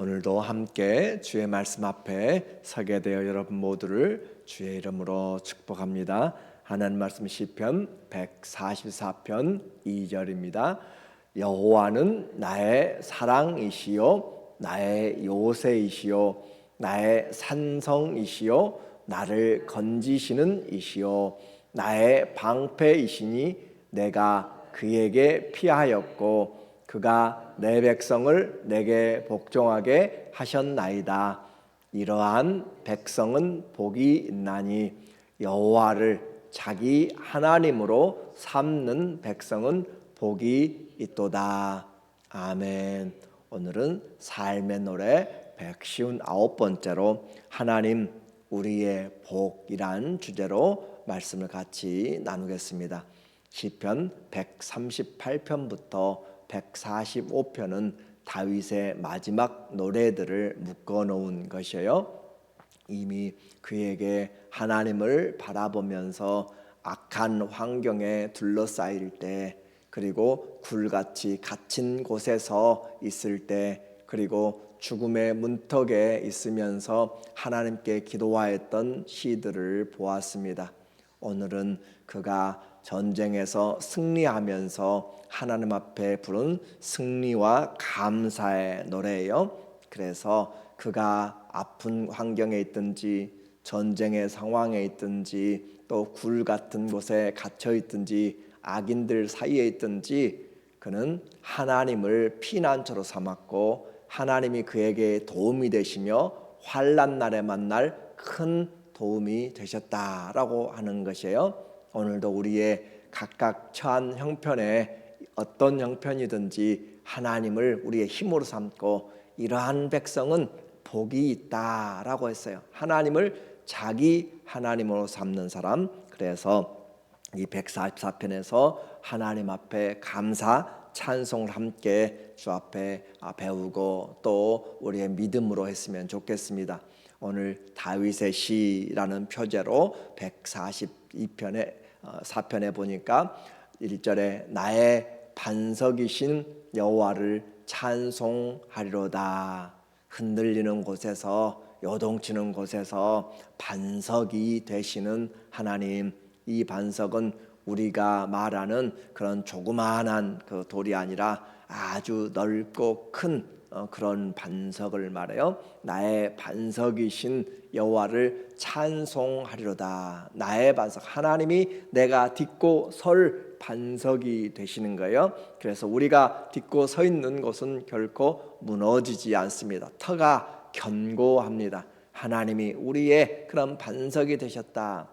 오늘도 함께 주의 말씀 앞에 서게 되어 여러분 모두를 주의 이름으로 축복합니다. 하나님 말씀 시편 144편 2절입니다. 여호와는 나의 사랑이시요 나의 요새이시요 나의 산성이시요 나를 건지시는 이시요 나의 방패이시니 내가 그에게 피하였고 그가 내 백성을 내게 복종하게 하셨나이다. 이러한 백성은 복이 있나니 여호와를 자기 하나님으로 삼는 백성은 복이 있도다. 아멘. 오늘은 삶의 노래 159번째로 하나님 우리의 복이란 주제로 말씀을 같이 나누겠습니다. 시편 138편부터 145편은 다윗의 마지막 노래들을 묶어 놓은 것이에요. 이미 그에게 하나님을 바라보면서 악한 환경에 둘러싸일 때 그리고 굴같이 갇힌 곳에서 있을 때 그리고 죽음의 문턱에 있으면서 하나님께 기도하였던 시들을 보았습니다. 오늘은 그가 전쟁에서 승리하면서 하나님 앞에 부른 승리와 감사의 노래예요. 그래서 그가 아픈 환경에 있든지 전쟁의 상황에 있든지 또 굴 같은 곳에 갇혀 있든지 악인들 사이에 있든지 그는 하나님을 피난처로 삼았고 하나님이 그에게 도움이 되시며 환란 날에 만날 큰 도움이 되셨다라고 하는 것이에요. 오늘도 우리의 각각 처한 형편에 어떤 형편이든지 하나님을 우리의 힘으로 삼고 이러한 백성은 복이 있다라고 했어요. 하나님을 자기 하나님으로 삼는 사람. 그래서 이 144편에서 하나님 앞에 감사 찬송을 함께 주 앞에 배우고 또 우리의 믿음으로 했으면 좋겠습니다. 오늘 다윗의 시라는 표제로 142편에 4편에 보니까 1절에 나의 반석이신 여호와를 찬송하리로다. 흔들리는 곳에서 요동치는 곳에서 반석이 되시는 하나님 이 반석은 우리가 말하는 그런 조그마한 그 돌이 아니라 아주 넓고 큰 어, 그런 반석을 말해요. 나의 반석이신 여호와를 찬송하리로다. 나의 반석 하나님이 내가 딛고 설 반석이 되시는 거예요. 그래서 우리가 딛고 서 있는 곳은 결코 무너지지 않습니다. 터가 견고합니다. 하나님이 우리의 그런 반석이 되셨다.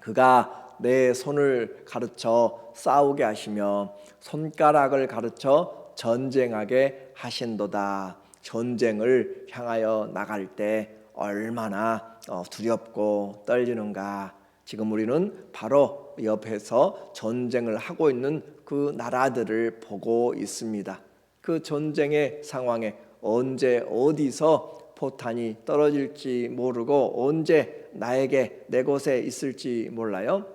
그가 내 손을 가르쳐 싸우게 하시며 손가락을 가르쳐 전쟁하게 하신도다. 전쟁을 향하여 나갈 때 얼마나 어, 두렵고 떨리는가. 지금 우리는 바로 옆에서 전쟁을 하고 있는 그 나라들을 보고 있습니다. 그 전쟁의 상황에 언제 어디서 포탄이 떨어질지 모르고 언제 나에게 내 곳에 있을지 몰라요.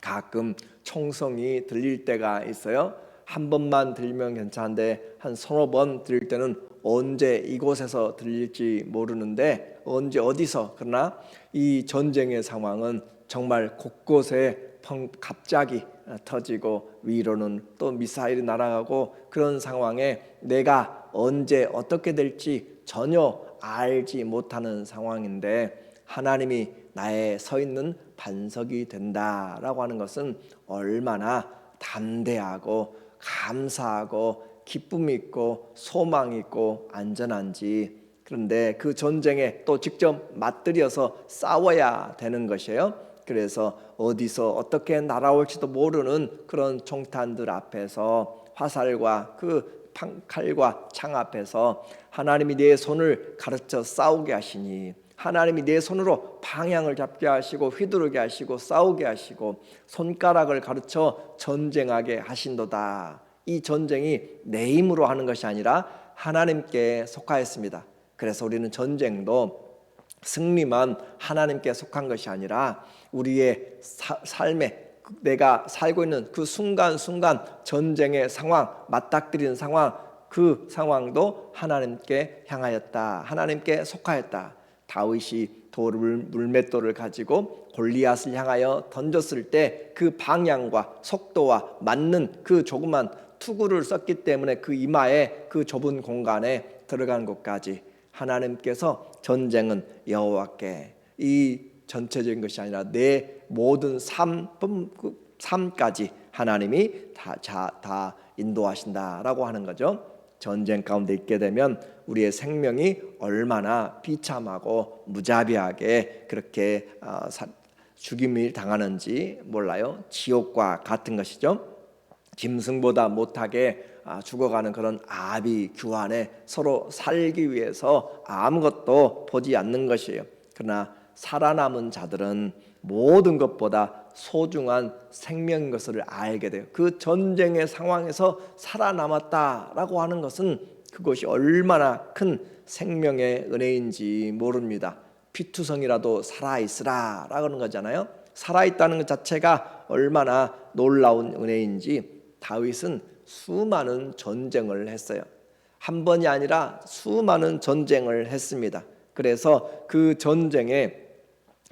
가끔 총성이 들릴 때가 있어요. 한 번만 들리면 괜찮은데 한 서너 번 들릴 때는 언제 이곳에서 들릴지 모르는데 언제 어디서 그러나 이 전쟁의 상황은 정말 곳곳에 갑자기 터지고 위로는 또 미사일이 날아가고 그런 상황에 내가 언제 어떻게 될지 전혀 알지 못하는 상황인데 하나님이 나의 서 있는 반석이 된다라고 하는 것은 얼마나 담대하고 감사하고 기쁨 있고 소망 있고 안전한지 그런데 그 전쟁에 또 직접 맞들여서 싸워야 되는 것이에요. 그래서 어디서 어떻게 날아올지도 모르는 그런 총탄들 앞에서 화살과 그 칼과 창 앞에서 하나님이 내 손을 가르쳐 싸우게 하시니 하나님이 내 손으로 방향을 잡게 하시고 휘두르게 하시고 싸우게 하시고 손가락을 가르쳐 전쟁하게 하신도다. 이 전쟁이 내 힘으로 하는 것이 아니라 하나님께 속하였습니다. 그래서 우리는 전쟁도 승리만 하나님께 속한 것이 아니라 우리의 사, 삶에 내가 살고 있는 그 순간순간 전쟁의 상황, 맞닥뜨리는 상황, 그 상황도 하나님께 향하였다. 하나님께 속하였다. 다윗이 돌을 물맷돌을 가지고 골리앗을 향하여 던졌을 때 그 방향과 속도와 맞는 그 조그만 투구를 썼기 때문에 그 이마에 그 좁은 공간에 들어간 곳까지 하나님께서 전쟁은 여호와께 이 전체적인 것이 아니라 내 모든 삶그 삶까지 하나님이 다, 자, 다 인도하신다라고 하는 거죠. 전쟁 가운데 있게 되면 우리의 생명이 얼마나 비참하고 무자비하게 그렇게 어, 사- 죽임을 당하는지 몰라요. 지옥과 같은 것이죠. 짐승보다 못하게 아, 죽어가는 그런 아비 규환에 서로 살기 위해서 아무것도 보지 않는 것이에요. 그러나 살아남은 자들은 모든 것보다 소중한 생명인 것을 알게 돼요. 그 전쟁의 상황에서 살아남았다라고 하는 것은 그것이 얼마나 큰 생명의 은혜인지 모릅니다. 피투성이라도 살아 있으라라고 하는 거잖아요. 살아 있다는 것 자체가 얼마나 놀라운 은혜인지 다윗은 수많은 전쟁을 했어요. 한 번이 아니라 수많은 전쟁을 했습니다. 그래서 그 전쟁에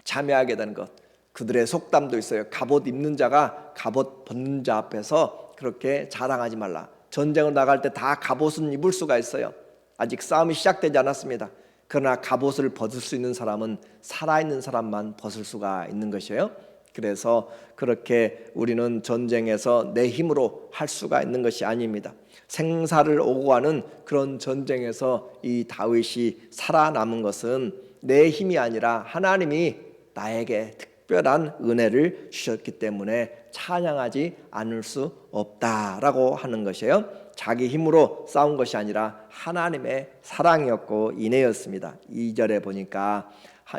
참여하게 된 것. 그들의 속담도 있어요. 갑옷 입는 자가 갑옷 벗는 자 앞에서 그렇게 자랑하지 말라. 전쟁을 나갈 때 다 갑옷은 입을 수가 있어요. 아직 싸움이 시작되지 않았습니다. 그러나 갑옷을 벗을 수 있는 사람은 살아있는 사람만 벗을 수가 있는 것이에요. 그래서 그렇게 우리는 전쟁에서 내 힘으로 할 수가 있는 것이 아닙니다. 생사를 오고 가는 그런 전쟁에서 이 다윗이 살아남은 것은 내 힘이 아니라 하나님이 나에게 특별한 은혜를 주셨기 때문에 찬양하지 않을 수 없다라고 하는 것이에요. 자기 힘으로 싸운 것이 아니라 하나님의 사랑이었고 인애였습니다. 2절에 보니까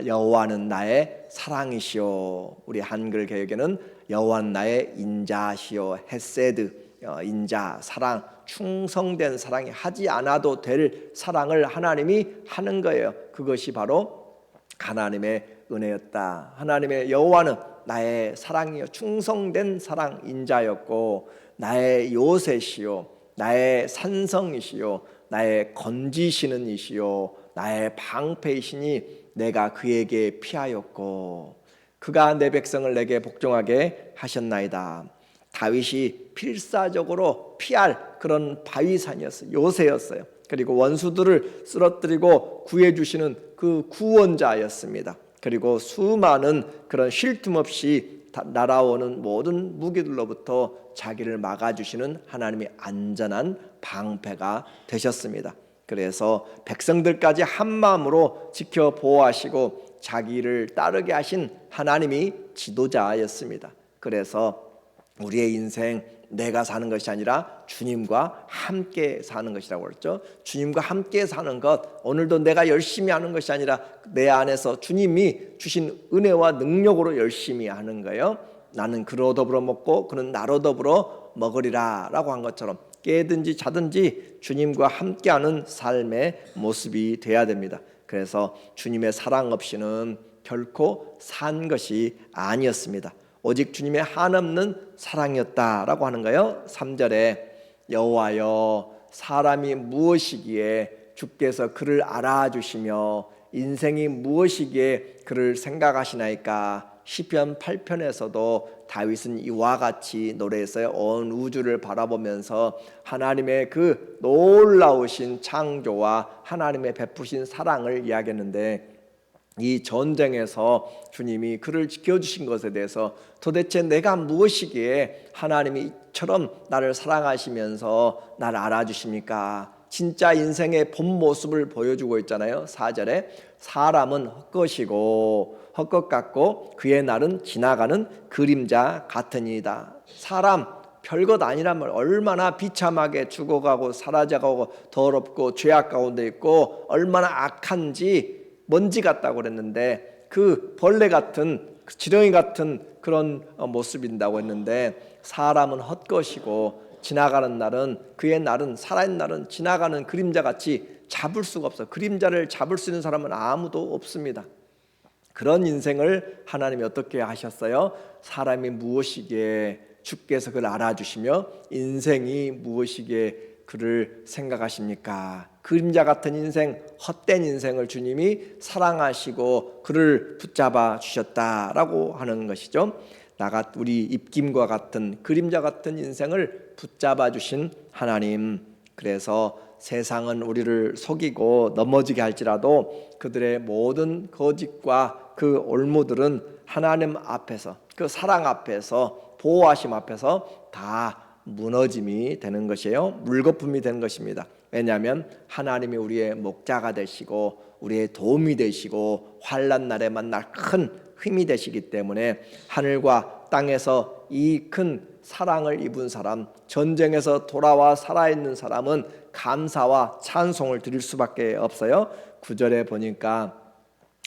여호와는 나의 사랑이시오. 우리 한글 개혁에는 여호와는 나의 인자시오. 헤세드 어, 인자 사랑 충성된 사랑이 하지 않아도 될 사랑을 하나님이 하는 거예요. 그것이 바로 하나님의 은혜였다. 하나님의 여호와는 나의 사랑이요 충성된 사랑 인자였고 나의 요새시요 나의 산성이시요 나의 건지시는 이시요 나의 방패이시니 내가 그에게 피하였고 그가 내 백성을 내게 복종하게 하셨나이다. 다윗이 필사적으로 피할 그런 바위산이었어요. 요새였어요. 그리고 원수들을 쓰러뜨리고 구해 주시는 그 구원자였습니다. 그리고 수많은 그런 쉴 틈 없이 다- 날아오는 모든 무기들로부터 자기를 막아주시는 하나님의 안전한 방패가 되셨습니다. 그래서 백성들까지 한 마음으로 지켜 보호하시고 자기를 따르게 하신 하나님이 지도자였습니다. 그래서 우리의 인생 내가 사는 것이 아니라 주님과 함께 사는 것이라고 그랬죠. 주님과 함께 사는 것 오늘도 내가 열심히 하는 것이 아니라 내 안에서 주님이 주신 은혜와 능력으로 열심히 하는 거예요. 나는 그로 더불어 먹고 그는 나로 더불어 먹으리라라고 한 것처럼 깨든지 자든지 주님과 함께하는 삶의 모습이 돼야 됩니다. 그래서 주님의 사랑 없이는 결코 산 것이 아니었습니다. 오직 주님의 한없는 사랑이었다라고 하는 거예요. 3절에 여호와여 사람이 무엇이기에 주께서 그를 알아주시며 인생이 무엇이기에 그를 생각하시나이까 시편 8편에서도 다윗은 이와 같이 노래했어요. 온 우주를 바라보면서 하나님의 그 놀라우신 창조와 하나님의 베푸신 사랑을 이야기했는데 이 전쟁에서 주님이 그를 지켜주신 것에 대해서 도대체 내가 무엇이기에 하나님이 이처럼 나를 사랑하시면서 나를 알아주십니까? 진짜 인생의 본 모습을 보여주고 있잖아요. 4절에 사람은 헛것이고 헛것 같고 그의 날은 지나가는 그림자 같으니이다. 사람 별것 아니란 말 얼마나 비참하게 죽어가고 사라져가고 더럽고 죄악 가운데 있고 얼마나 악한지 먼지 같다고 그랬는데 그 벌레 같은 그 지렁이 같은 그런 어, 모습인다고 했는데 사람은 헛것이고 지나가는 날은 그의 날은 살아있는 날은 지나가는 그림자 같이 잡을 수가 없어. 그림자를 잡을 수 있는 사람은 아무도 없습니다. 그런 인생을 하나님이 어떻게 하셨어요? 사람이 무엇이기에 주께서 그를 알아주시며 인생이 무엇이기에 그를 생각하십니까? 그림자 같은 인생, 헛된 인생을 주님이 사랑하시고 그를 붙잡아 주셨다라고 하는 것이죠. 나가 우리 입김과 같은 그림자 같은 인생을 붙잡아 주신 하나님. 그래서 세상은 우리를 속이고 넘어지게 할지라도 그들의 모든 거짓과 그 올무들은 하나님 앞에서 그 사랑 앞에서 보호하심 앞에서 다 무너짐이 되는 것이에요. 물거품이 되는 것입니다. 왜냐하면 하나님이 우리의 목자가 되시고 우리의 도움이 되시고 환란 날에 만날 큰 힘이 되시기 때문에 하늘과 땅에서 이 큰 사랑을 입은 사람, 전쟁에서 돌아와 살아있는 사람은 감사와 찬송을 드릴 수밖에 없어요. 구절에 보니까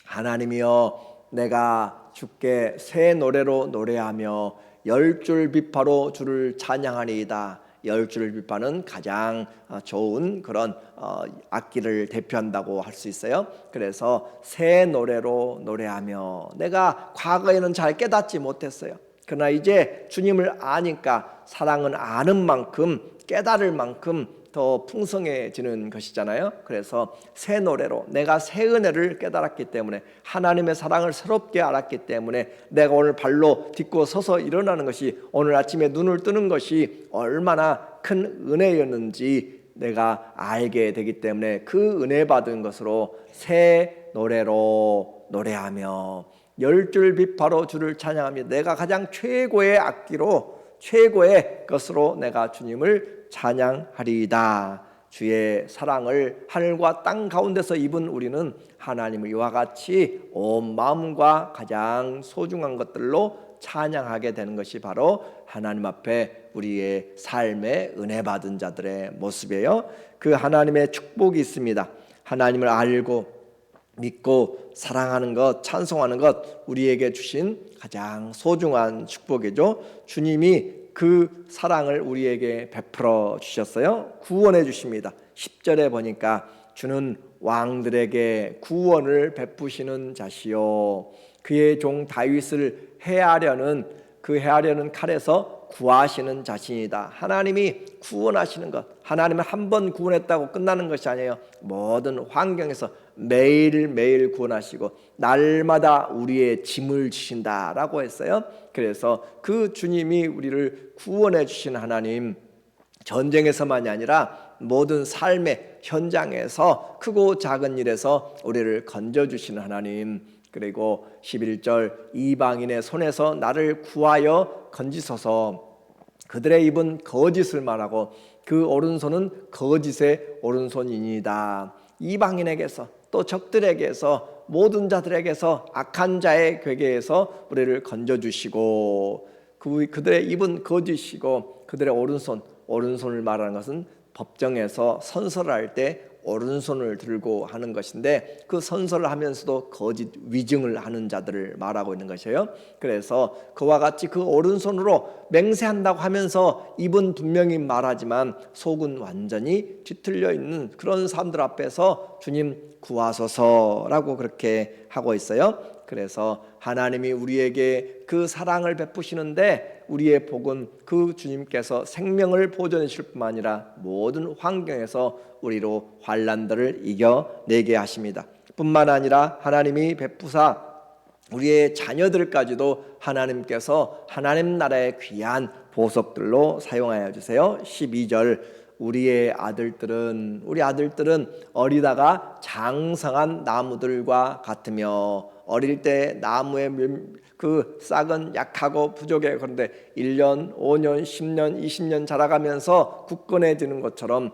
하나님이여 내가 주께 새 노래로 노래하며 열 줄 비파로 주를 찬양하리이다. 열줄 비파는 가장 어, 좋은 그런 어, 악기를 대표한다고 할 수 있어요. 그래서 새 노래로 노래하며 내가 과거에는 잘 깨닫지 못했어요. 그러나 이제 주님을 아니까 사랑은 아는 만큼 깨달을 만큼 더 풍성해지는 것이잖아요. 그래서 새 노래로 내가 새 은혜를 깨달았기 때문에 하나님의 사랑을 새롭게 알았기 때문에 내가 오늘 발로 딛고 서서 일어나는 것이 오늘 아침에 눈을 뜨는 것이 얼마나 큰 은혜였는지 내가 알게 되기 때문에 그 은혜 받은 것으로 새 노래로 노래하며 열 줄 비파로 주를 찬양하며 내가 가장 최고의 악기로 최고의 것으로 내가 주님을 찬양하리이다. 주의 사랑을 하늘과 땅 가운데서 입은 우리는 하나님을 이와 같이 온 마음과 가장 소중한 것들로 찬양하게 되는 것이 바로 하나님 앞에 우리의 삶의 은혜 받은 자들의 모습이에요. 그 하나님의 축복이 있습니다. 하나님을 알고 믿고 사랑하는 것, 찬송하는 것 우리에게 주신 가장 소중한 축복이죠. 주님이 그 사랑을 우리에게 베풀어 주셨어요. 구원해 주십니다. 10절에 보니까 주는 왕들에게 구원을 베푸시는 자시요 그의 종 다윗을 해하려는 그 해하려는 칼에서 구하시는 자신이다. 하나님이 구원하시는 것. 하나님은 한 번 구원했다고 끝나는 것이 아니에요. 모든 환경에서 매일매일 구원하시고 날마다 우리의 짐을 지신다라고 했어요. 그래서 그 주님이 우리를 구원해 주신 하나님 전쟁에서만이 아니라 모든 삶의 현장에서 크고 작은 일에서 우리를 건져 주시는 하나님 그리고 11절 이방인의 손에서 나를 구하여 건지소서 그들의 입은 거짓을 말하고 그 오른손은 거짓의 오른손이니다 이방인에게서 또 적들에게서 모든 자들에게서 악한 자의 괴계에서 우리를 건져 주시고 그 그들의 입은 거짓이고 그들의 오른손 오른손을 말하는 것은 법정에서 선서할 때 오른손을 들고 하는 것인데 그 선서를 하면서도 거짓 위증을 하는 자들을 말하고 있는 것이에요. 그래서 그와 같이 그 오른손으로 맹세한다고 하면서 입은 분명히 말하지만 속은 완전히 뒤틀려 있는 그런 사람들 앞에서 주님 구하소서라고 그렇게 하고 있어요. 그래서 하나님이 우리에게 그 사랑을 베푸시는데 우리의 복은 그 주님께서 생명을 보존해 주실 뿐만 아니라 모든 환경에서 우리로 환란들을 이겨내게 하십니다. 뿐만 아니라 하나님이 베푸사 우리의 자녀들까지도 하나님께서 하나님 나라의 귀한 보석들로 사용하여 주세요. 12절 우리의 아들들은 우리 아들들은 어리다가 장성한 나무들과 같으며 어릴 때 나무의 그 싹은 약하고 부족해 그런데 1년, 5년, 10년, 20년 자라가면서 굳건해지는 것처럼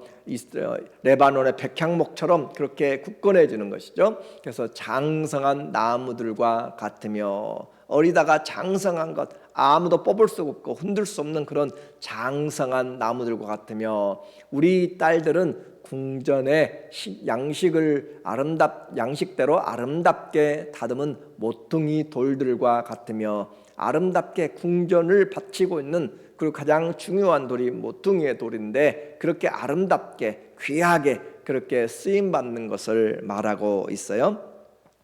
레바논의 백향목처럼 그렇게 굳건해지는 것이죠. 그래서 장성한 나무들과 같으며 어리다가 장성한 것 아무도 뽑을 수 없고 흔들 수 없는 그런 장성한 나무들과 같으며 우리 딸들은 궁전의 양식을 아름답 양식대로 아름답게 다듬은 모퉁이 돌들과 같으며 아름답게 궁전을 바치고 있는 그리고 가장 중요한 돌이 모퉁이의 돌인데 그렇게 아름답게 귀하게 그렇게 쓰임 받는 것을 말하고 있어요.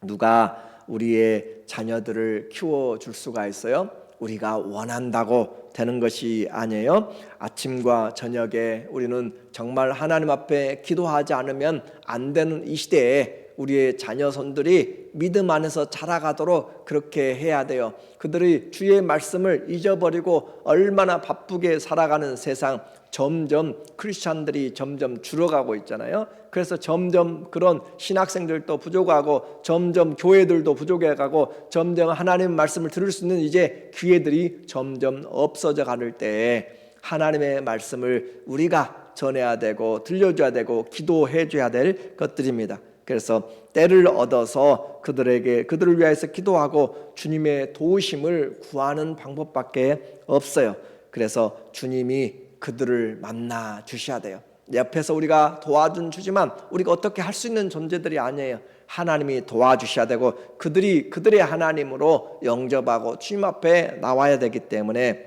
누가 우리의 자녀들을 키워 줄 수가 있어요? 우리가 원한다고 되는 것이 아니에요. 아침과 저녁에 우리는 정말 하나님 앞에 기도하지 않으면 안 되는 이 시대에 우리의 자녀 손들이 믿음 안에서 자라가도록 그렇게 해야 돼요. 그들이 주의 말씀을 잊어버리고 얼마나 바쁘게 살아가는 세상 점점 크리스찬들이 점점 줄어가고 있잖아요. 그래서 점점 그런 신학생들도 부족하고 점점 교회들도 부족해가고 점점 하나님 말씀을 들을 수 있는 이제 기회들이 점점 없어져 가는 때에 하나님의 말씀을 우리가 전해야 되고 들려줘야 되고 기도해 줘야 될 것들입니다. 그래서 때를 얻어서 그들에게 그들을 위하여서 기도하고 주님의 도우심을 구하는 방법밖에 없어요. 그래서 주님이 그들을 만나 주셔야 돼요. 옆에서 우리가 도와준 주지만 우리가 어떻게 할 수 있는 존재들이 아니에요. 하나님이 도와주셔야 되고 그들이 그들의 하나님으로 영접하고 주님 앞에 나와야 되기 때문에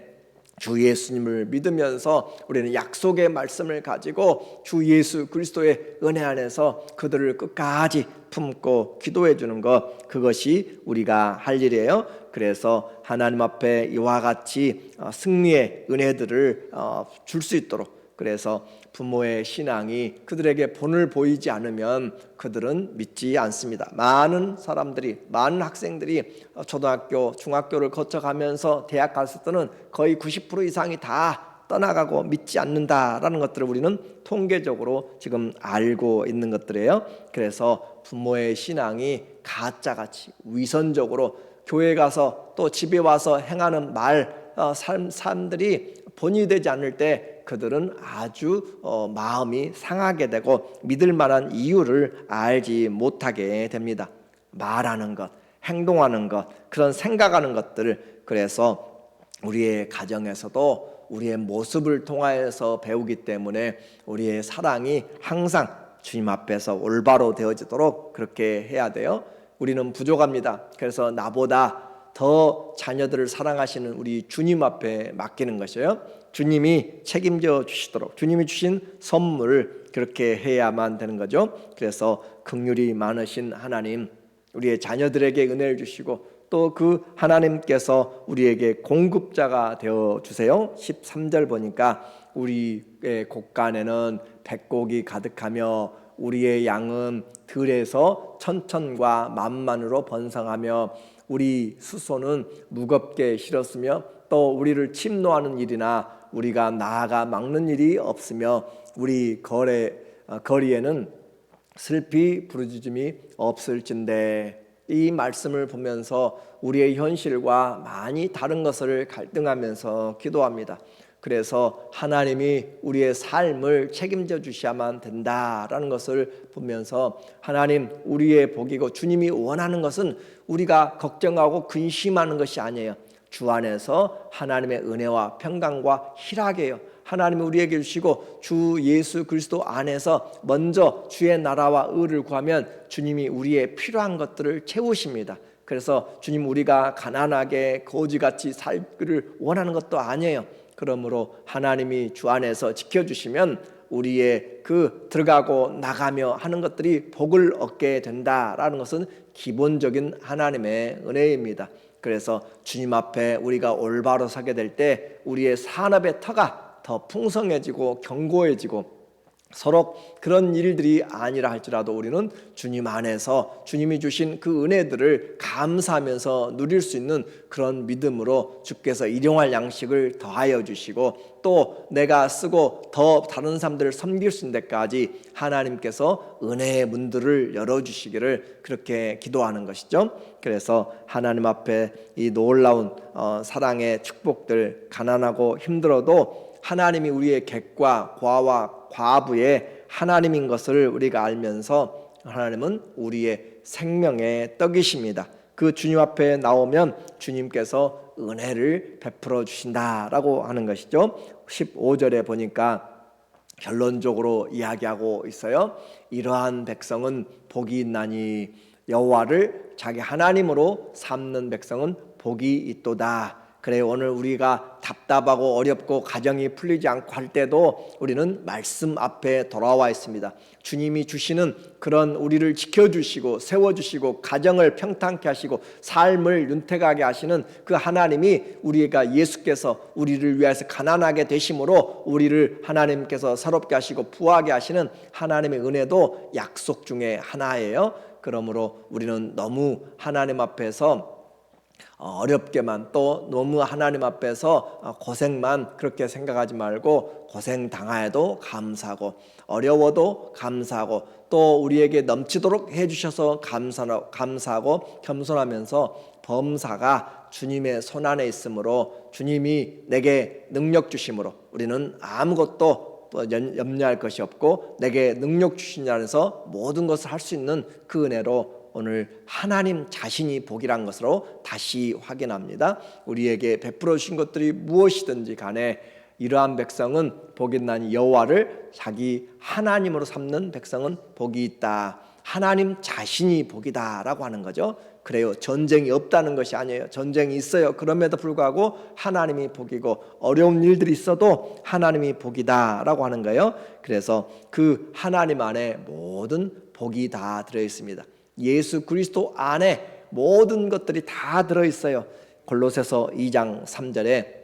주 예수님을 믿으면서 우리는 약속의 말씀을 가지고 주 예수 그리스도의 은혜 안에서 그들을 끝까지 품고 기도해 주는 것 그것이 우리가 할 일이에요. 그래서 하나님 앞에 이와 같이 어, 승리의 은혜들을 어, 줄수 있도록 그래서 부모의 신앙이 그들에게 본을 보이지 않으면 그들은 믿지 않습니다. 많은 사람들이 많은 학생들이 초등학교, 중학교를 거쳐가면서 대학 갔을 때는 거의 90% 이상이 다 떠나가고 믿지 않는다라는 것들을 우리는 통계적으로 지금 알고 있는 것들이에요. 그래서 부모의 신앙이 가짜같이 위선적으로 교회 가서 또 집에 와서 행하는 말 어, 삶, 삶들이 본이 되지 않을 때 그들은 아주 어, 마음이 상하게 되고 믿을 만한 이유를 알지 못하게 됩니다. 말하는 것, 행동하는 것, 그런 생각하는 것들을 그래서 우리의 가정에서도 우리의 모습을 통하여서 배우기 때문에 우리의 사랑이 항상 주님 앞에서 올바로 되어지도록 그렇게 해야 돼요. 우리는 부족합니다. 그래서 나보다 더 자녀들을 사랑하시는 우리 주님 앞에 맡기는 것이에요. 주님이 책임져 주시도록 주님이 주신 선물 그렇게 해야만 되는 거죠. 그래서 긍휼이 많으신 하나님 우리의 자녀들에게 은혜를 주시고 또 그 하나님께서 우리에게 공급자가 되어 주세요. 13절 보니까 우리의 곳간에는 백곡이 가득하며 우리의 양은 들에서 천천과 만만으로 번성하며 우리 수소는 무겁게 실었으며 또 우리를 침노하는 일이나 우리가 나아가 막는 일이 없으며 우리 거래 어, 거리에는 슬피 부르짖음이 없을진데 이 말씀을 보면서 우리의 현실과 많이 다른 것을 갈등하면서 기도합니다. 그래서 하나님이 우리의 삶을 책임져 주셔야만 된다라는 것을 보면서 하나님 우리의 복이고 주님이 원하는 것은 우리가 걱정하고 근심하는 것이 아니에요. 주 안에서 하나님의 은혜와 평강과 희락이에요. 하나님이 우리에게 주시고 주 예수 그리스도 안에서 먼저 주의 나라와 의를 구하면 주님이 우리의 필요한 것들을 채우십니다. 그래서 주님 우리가 가난하게 거지같이 살기를 원하는 것도 아니에요. 그러므로 하나님이 주 안에서 지켜주시면 우리의 그 들어가고 나가며 하는 것들이 복을 얻게 된다라는 것은 기본적인 하나님의 은혜입니다. 그래서 주님 앞에 우리가 올바로 서게 될 때 우리의 산업의 터가 더 풍성해지고 견고해지고 서로 그런 일들이 아니라 할지라도 우리는 주님 안에서 주님이 주신 그 은혜들을 감사하면서 누릴 수 있는 그런 믿음으로 주께서 일용할 양식을 더하여 주시고 또 내가 쓰고 더 다른 사람들을 섬길 수 있는 데까지 하나님께서 은혜의 문들을 열어 주시기를 그렇게 기도하는 것이죠. 그래서 하나님 앞에 이 놀라운 어, 사랑의 축복들 가난하고 힘들어도 하나님이 우리의 객과 과와 과부의 하나님인 것을 우리가 알면서 하나님은 우리의 생명의 떡이십니다. 그 주님 앞에 나오면 주님께서 은혜를 베풀어 주신다라고 하는 것이죠. 15절에 보니까 결론적으로 이야기하고 있어요. 이러한 백성은 복이 있나니 여호와를 자기 하나님으로 삼는 백성은 복이 있도다. 그래 오늘 우리가 답답하고 어렵고 가정이 풀리지 않고 할 때도 우리는 말씀 앞에 돌아와 있습니다. 주님이 주시는 그런 우리를 지켜주시고 세워주시고 가정을 평탄케 하시고 삶을 윤택하게 하시는 그 하나님이 우리가 예수께서 우리를 위해서 가난하게 되심으로 우리를 하나님께서 새롭게 하시고 부하게 하시는 하나님의 은혜도 약속 중에 하나예요. 그러므로 우리는 너무 하나님 앞에서 어렵게만 또 너무 하나님 앞에서 고생만 그렇게 생각하지 말고 고생 당하여도 감사하고 어려워도 감사하고 또 우리에게 넘치도록 해주셔서 감사하고 겸손하면서 범사가 주님의 손 안에 있으므로 주님이 내게 능력 주심으로 우리는 아무것도 염려할 것이 없고 내게 능력 주신 안에서 모든 것을 할 수 있는 그 은혜로 오늘 하나님 자신이 복이란 것으로 다시 확인합니다. 우리에게 베풀어 주신 것들이 무엇이든지 간에 이러한 백성은 복이 있나니 여호와를 자기 하나님으로 삼는 백성은 복이 있다. 하나님 자신이 복이다라고 하는 거죠. 그래요. 전쟁이 없다는 것이 아니에요. 전쟁이 있어요. 그럼에도 불구하고 하나님이 복이고 어려운 일들이 있어도 하나님이 복이다라고 하는 거예요. 그래서 그 하나님 안에 모든 복이 다 들어 있습니다. 예수 그리스도 안에 모든 것들이 다 들어 있어요. 골로새서 2장 3절에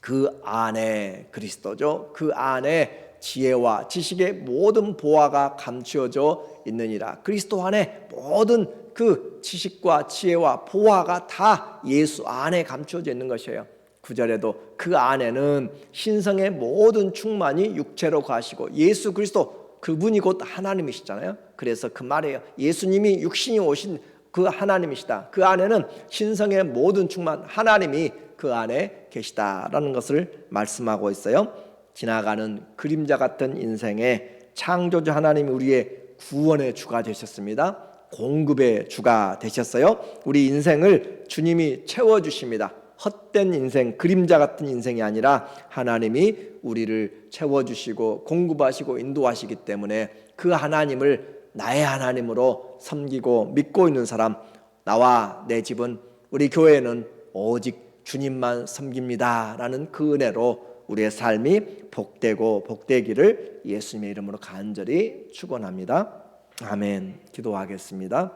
그 안에 그리스도죠. 그 안에 지혜와 지식의 모든 보화가 감추어져 있느니라. 그리스도 안에 모든 그 지식과 지혜와 보화가 다 예수 안에 감추어져 있는 것이에요. 구절에도 그 안에는 신성의 모든 충만이 육체로 가시고 예수 그리스도 그분이 곧 하나님이시잖아요. 그래서 그 말이에요. 예수님이 육신이 오신 그 하나님이시다. 그 안에는 신성의 모든 충만 하나님이 그 안에 계시다라는 것을 말씀하고 있어요. 지나가는 그림자 같은 인생에 창조주 하나님이 우리의 구원의 주가 되셨습니다. 공급의 주가 되셨어요. 우리 인생을 주님이 채워 주십니다. 헛된 인생, 그림자 같은 인생이 아니라 하나님이 우리를 채워 주시고 공급하시고 인도하시기 때문에 그 하나님을 나의 하나님으로 섬기고 믿고 있는 사람, 나와 내 집은 우리 교회는 오직 주님만 섬깁니다 라는 그 은혜로 우리의 삶이 복되고 복되기를 예수님의 이름으로 간절히 축원합니다. 아멘. 기도하겠습니다.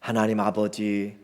하나님 아버지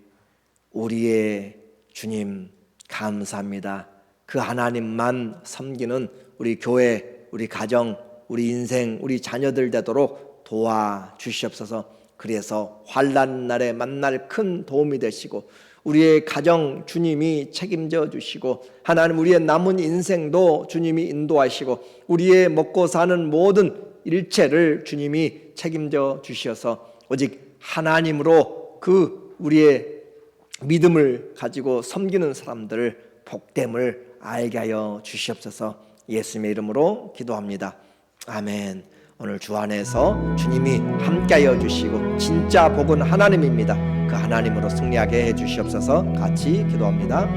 우리의 주님 감사합니다. 그 하나님만 섬기는 우리 교회, 우리 가정, 우리 인생, 우리 자녀들 되도록 도와 주시옵소서. 그래서 환란 날에 만날 큰 도움이 되시고 우리의 가정 주님이 책임져 주시고 하나님 우리의 남은 인생도 주님이 인도하시고 우리의 먹고 사는 모든 일체를 주님이 책임져 주셔서 오직 하나님으로 그 우리의 믿음을 가지고 섬기는 사람들 복됨을 알게 하여 주시옵소서 예수님의 이름으로 기도합니다. 아멘. 오늘 주 안에서 주님이 함께하여 주시고 진짜 복은 하나님입니다. 그 하나님으로 승리하게 해 주시옵소서 같이 기도합니다.